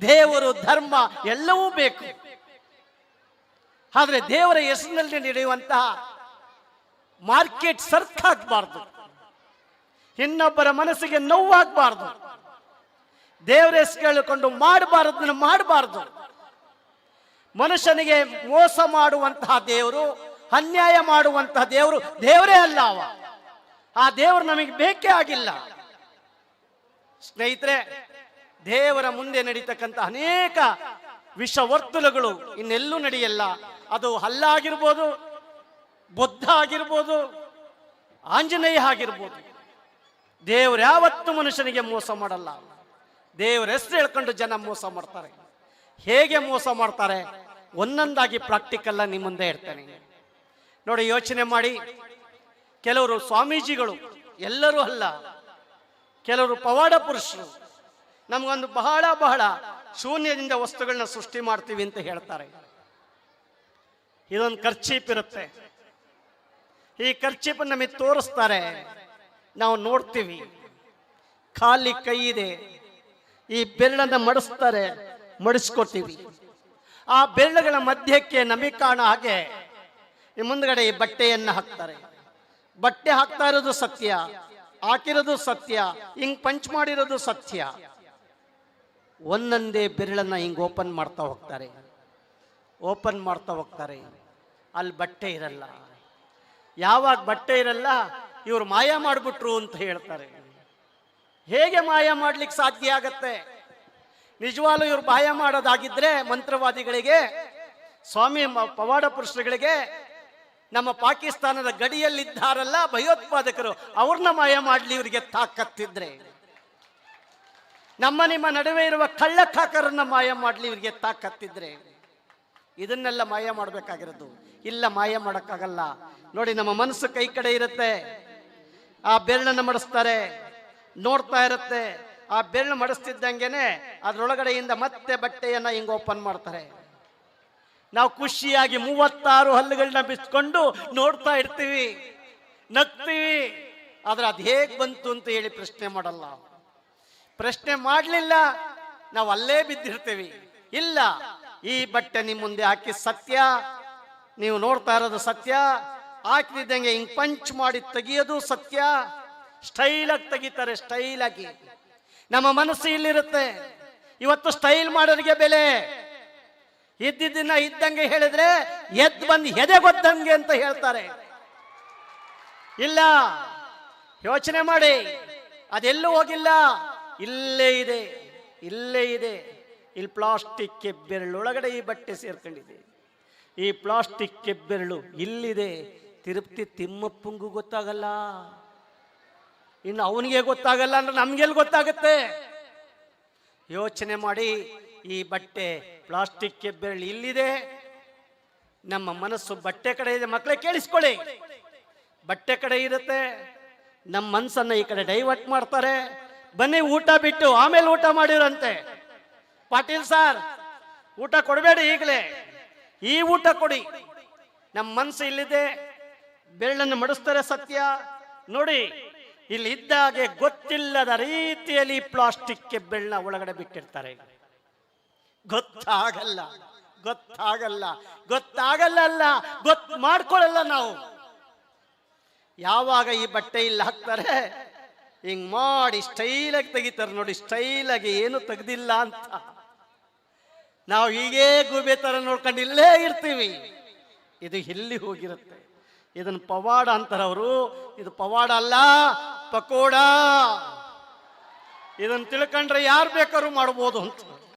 ದೇವರು ಧರ್ಮ ಎಲ್ಲವೂ ಬೇಕು. ಆದರೆ ದೇವರ ಹೆಸರಿನಲ್ಲಿ ನಡೆಯುವಂತಹ ಮಾರ್ಕೆಟ್ ಸರ್ಕಾಗಬಾರ್ದು ಇನ್ನೊಬ್ಬರ ಮನಸ್ಸಿಗೆ ನೋವಾಗಬಾರ್ದು. ದೇವರ ಹೆಸರು ಕೇಳಿಕೊಂಡು ಮಾಡಬಾರದನ್ನು ಮಾಡಬಾರ್ದು. ಮನುಷ್ಯನಿಗೆ ಮೋಸ ಮಾಡುವಂತಹ ದೇವರು, ಅನ್ಯಾಯ ಮಾಡುವಂತಹ ದೇವರು ದೇವರೇ ಅಲ್ಲ ಅವ. ಆ ದೇವರು ನಮಗೆ ಬೇಕೇ ಆಗಿಲ್ಲ. ಸ್ನೇಹಿತರೆ ದೇವರ ಮುಂದೆ ನಡೀತಕ್ಕಂಥ ಅನೇಕ ವಿಷವರ್ತುಲಗಳು ಇನ್ನೆಲ್ಲೂ ನಡೆಯಲ್ಲ. ಅದು ಹಲ್ಲಾಗಿರ್ಬೋದು, ಬುದ್ಧ ಆಗಿರ್ಬೋದು, ಆಂಜನೇಯ ಆಗಿರ್ಬೋದು. ದೇವರು ಯಾವತ್ತೂ ಮನುಷ್ಯನಿಗೆ ಮೋಸ ಮಾಡಲ್ಲ. ದೇವರ ಹೆಸರು ಹೇಳ್ಕೊಂಡು ಜನ ಮೋಸ ಮಾಡ್ತಾರೆ. ಹೇಗೆ ಮೋಸ ಮಾಡ್ತಾರೆ? ಒಂದೊಂದಾಗಿ ಪ್ರಾಕ್ಟಿಕಲ್ಲ ನಿಮ್ಮ ಮುಂದೆ ಇರ್ತೇನೆ. ನೋಡಿ, ಯೋಚನೆ ಮಾಡಿ. ಕೆಲವರು ಸ್ವಾಮೀಜಿಗಳು, ಎಲ್ಲರೂ ಅಲ್ಲ. ಕೆಲವರು ಪವಾಡ ಪುರುಷರು. ನಮಗೊಂದು ಬಹಳ ಬಹಳ ಶೂನ್ಯದಿಂದ ವಸ್ತುಗಳನ್ನ ಸೃಷ್ಟಿ ಮಾಡ್ತೀವಿ ಅಂತ ಹೇಳ್ತಾರೆ. ಇದೊಂದು ಖರ್ಚೀಪ್ ಇರುತ್ತೆ. ಈ ಖರ್ಚೀಪ್ ನಮಗೆ ತೋರಿಸ್ತಾರೆ. ನಾವು ನೋಡ್ತೀವಿ. ಖಾಲಿ ಕೈ ಇದೆ. ಈ ಬೆರಳನ್ನ ಮಡಿಸ್ತಾರೆ. ಮಡಿಸ್ಕೊತೀವಿ. ಆ ಬೆರಳುಗಳ ಮಧ್ಯಕ್ಕೆ ನಮಗೆ ಕಾಣೋ ಹಾಗೆ ಈ ಮುಂದ್ಗಡೆ ಈ ಬಟ್ಟೆಯನ್ನು ಹಾಕ್ತಾರೆ. ಬಟ್ಟೆ ಹಾಕ್ತಾ ಇರೋದು ಸತ್ಯ. ಹಾಕಿರೋದು ಸತ್ಯ. ಹಿಂಗ್ ಪಂಚ್ ಮಾಡಿರೋದು ಸತ್ಯ. ಒಂದೊಂದೇ ಬೆರಳನ್ನು ಹಿಂಗೆ ಓಪನ್ ಮಾಡ್ತಾ ಹೋಗ್ತಾರೆ. ಓಪನ್ ಮಾಡ್ತಾ ಹೋಗ್ತಾರೆ. ಅಲ್ಲಿ ಬಟ್ಟೆ ಇರಲ್ಲ. ಯಾವಾಗ ಬಟ್ಟೆ ಇರಲ್ಲ, ಇವರು ಮಾಯ ಮಾಡಿಬಿಟ್ರು ಅಂತ ಹೇಳ್ತಾರೆ. ಹೇಗೆ ಮಾಯ ಮಾಡ್ಲಿಕ್ಕೆ ಸಾಧ್ಯ ಆಗತ್ತೆ? ನಿಜವಾಗ್ಲೂ ಇವ್ರು ಮಾಯ ಮಾಡೋದಾಗಿದ್ರೆ ಮಂತ್ರವಾದಿಗಳಿಗೆ, ಸ್ವಾಮಿ ಪವಾಡ ಪುರುಷರುಗಳಿಗೆ ನಮ್ಮ ಪಾಕಿಸ್ತಾನದ ಗಡಿಯಲ್ಲಿದ್ದಾರಲ್ಲ ಭಯೋತ್ಪಾದಕರು, ಅವ್ರನ್ನ ಮಾಯ ಮಾಡ್ಲಿ, ಇವರಿಗೆ ತಾಕತ್ತಿದ್ರೆ. ನಮ್ಮ ನಿಮ್ಮ ನಡುವೆ ಇರುವ ಕಳ್ಳಕಾಕರನ್ನ ಮಾಯ ಮಾಡಲಿ, ಇವರಿಗೆ ತಾಕತ್ತಿದ್ರೆ ಇದನ್ನೆಲ್ಲ ಮಾಯ ಮಾಡಬೇಕಾಗಿರೋದು. ಇಲ್ಲ, ಮಾಯ ಮಾಡೋಕ್ಕಾಗಲ್ಲ. ನೋಡಿ, ನಮ್ಮ ಮನಸ್ಸು ಕೈ ಕಡೆ ಇರುತ್ತೆ. ಆ ಬೆರಳನ್ನು ಮಡಿಸ್ತಾರೆ. ನೋಡ್ತಾ ಇರುತ್ತೆ. ಆ ಬೆರಳು ಮಡಿಸ್ತಿದ್ದಂಗೆನೆ ಅದ್ರೊಳಗಡೆಯಿಂದ ಮತ್ತೆ ಬಟ್ಟೆಯನ್ನ ಹಿಂಗ್ ಓಪನ್ ಮಾಡ್ತಾರೆ. ನಾವು ಖುಷಿಯಾಗಿ ಮೂವತ್ತಾರು ಹಲ್ಲುಗಳನ್ನ ಬಿಚ್ಕೊಂಡು ನೋಡ್ತಾ ಇರ್ತೀವಿ. ನಗ್ತೀವಿ. ಆದ್ರೆ ಅದು ಹೇಗೆ ಬಂತು ಅಂತ ಹೇಳಿ ಪ್ರಶ್ನೆ ಮಾಡಲ್ಲ. ಪ್ರಶ್ನೆ ಮಾಡಲಿಲ್ಲ, ನಾವು ಅಲ್ಲೇ ಬಿದ್ದಿರ್ತೀವಿ. ಇಲ್ಲ, ಈ ಬಟ್ಟೆ ನಿಮ್ಮ ಮುಂದೆ ಹಾಕಿ ಸತ್ಯ, ನೀವು ನೋಡ್ತಾ ಇರೋದು ಸತ್ಯ ಹಾಕಿದಂಗೆ ಹಿಂಗೆ ಪಂಚ್ ಮಾಡಿ ತೆಗಿಯೋದು ಸತ್ಯ ಸ್ಟೈಲ್ ಆಗಿ ತೆಗಿತಾರೆ ಸ್ಟೈಲ್ ಆಗಿ. ನಮ್ಮ ಮನಸ್ಸು ಇಲ್ಲಿರುತ್ತೆ. ಇವತ್ತು ಸ್ಟೈಲ್ ಮಾಡೋರಿಗೆ ಬೆಲೆ. ಇದ್ದಿದ್ದನ್ನ ಇದ್ದಂಗೆ ಹೇಳಿದ್ರೆ ಎದ್ದು ಬಂದು ಎದೆ ಗೊತ್ತಂಗೆ ಅಂತ ಹೇಳ್ತಾರೆ. ಇಲ್ಲ, ಯೋಚನೆ ಮಾಡಿ, ಅದೆಲ್ಲೂ ಹೋಗಿಲ್ಲ. ಇಲ್ಲೇ ಇದೆ ಇಲ್ಲೇ ಇದೆ. ಇಲ್ಲಿ ಪ್ಲಾಸ್ಟಿಕ್ ಕೆಬ್ಬೆರಳೊಳಗಡೆ ಈ ಬಟ್ಟೆ ಸೇರ್ಕೊಂಡಿದೆ. ಈ ಪ್ಲಾಸ್ಟಿಕ್ ಕೆಬ್ಬೆರಳು ಇಲ್ಲಿದೆ. ತಿರುಪ್ತಿ ತಿಮ್ಮಪ್ಪಂಗೂ ಗೊತ್ತಾಗಲ್ಲ. ಇನ್ನು ಅವನಿಗೆ ಗೊತ್ತಾಗಲ್ಲ ಅಂದ್ರೆ ನಮ್ಗೆಲ್ಲಿ ಗೊತ್ತಾಗುತ್ತೆ? ಯೋಚನೆ ಮಾಡಿ, ಈ ಬಟ್ಟೆ, ಪ್ಲಾಸ್ಟಿಕ್ ಕೆಬ್ಬೆರಳು ಇಲ್ಲಿದೆ. ನಮ್ಮ ಮನಸ್ಸು ಬಟ್ಟೆ ಕಡೆ ಇದೆ. ಮಕ್ಕಳೇ, ಕೇಳಿಸ್ಕೊಳ್ಳಿ. ಬಟ್ಟೆ ಕಡೆ ಇರುತ್ತೆ. ನಮ್ಮ ಮನಸ್ಸನ್ನು ಈ ಕಡೆ ಡೈವರ್ಟ್ ಮಾಡ್ತಾರೆ. ಬನ್ನಿ ಊಟ ಬಿಟ್ಟು ಆಮೇಲೆ ಊಟ ಮಾಡಿರಂತೆ ಪಾಟೀಲ್ ಸರ್, ಊಟ ಕೊಡಬೇಡಿ ಈಗಲೇ. ಈ ಊಟ ಕೊಡಿ. ನಮ್ಮ ಮನಸ್ಸು ಇಲ್ಲಿದೆ. ಬೆರಳನ್ನು ಮಡಿಸ್ತಾರೆ ಸತ್ಯ. ನೋಡಿ ಇಲ್ಲಿ ಇದ್ದಾಗೆ ಗೊತ್ತಿಲ್ಲದ ರೀತಿಯಲ್ಲಿ ಪ್ಲಾಸ್ಟಿಕ್ಗೆ ಬೆಳ್ಳ ಒಳಗಡೆ ಬಿಟ್ಟಿರ್ತಾರೆ. ಗೊತ್ತಾಗಲ್ಲ ಗೊತ್ತಾಗಲ್ಲ ಗೊತ್ತಾಗಲ್ಲ ಅಲ್ಲ ಗೊತ್ತು ಮಾಡ್ಕೊಳ್ಳಲ್ಲ ನಾವು. ಯಾವಾಗ ಈ ಬಟ್ಟೆ ಇಲ್ಲಿ ಹಾಕ್ತಾರೆ? ಹಿಂಗ್ ಮಾಡಿ ಸ್ಟೈಲಾಗಿ ತೆಗಿತಾರೆ ನೋಡಿ, ಸ್ಟೈಲಾಗಿ ಏನು ತೆಗ್ದಿಲ್ಲ ಅಂತ. ನಾವು ಹೀಗೇ ಗೂಬೆ ಥರ ನೋಡ್ಕೊಂಡು ಇಲ್ಲೇ ಇರ್ತೀವಿ. ಇದು ಎಲ್ಲಿ ಹೋಗಿರುತ್ತೆ? ಇದನ್ನು ಪವಾಡ ಅಂತಾರೆ ಅವರು. ಇದು ಪವಾಡ ಅಲ್ಲ, ಪಕೋಡ. ಇದನ್ನು ತಿಳ್ಕೊಂಡ್ರೆ ಯಾರು ಬೇಕಾದ್ರೂ ಮಾಡ್ಬೋದು ಅಂತ.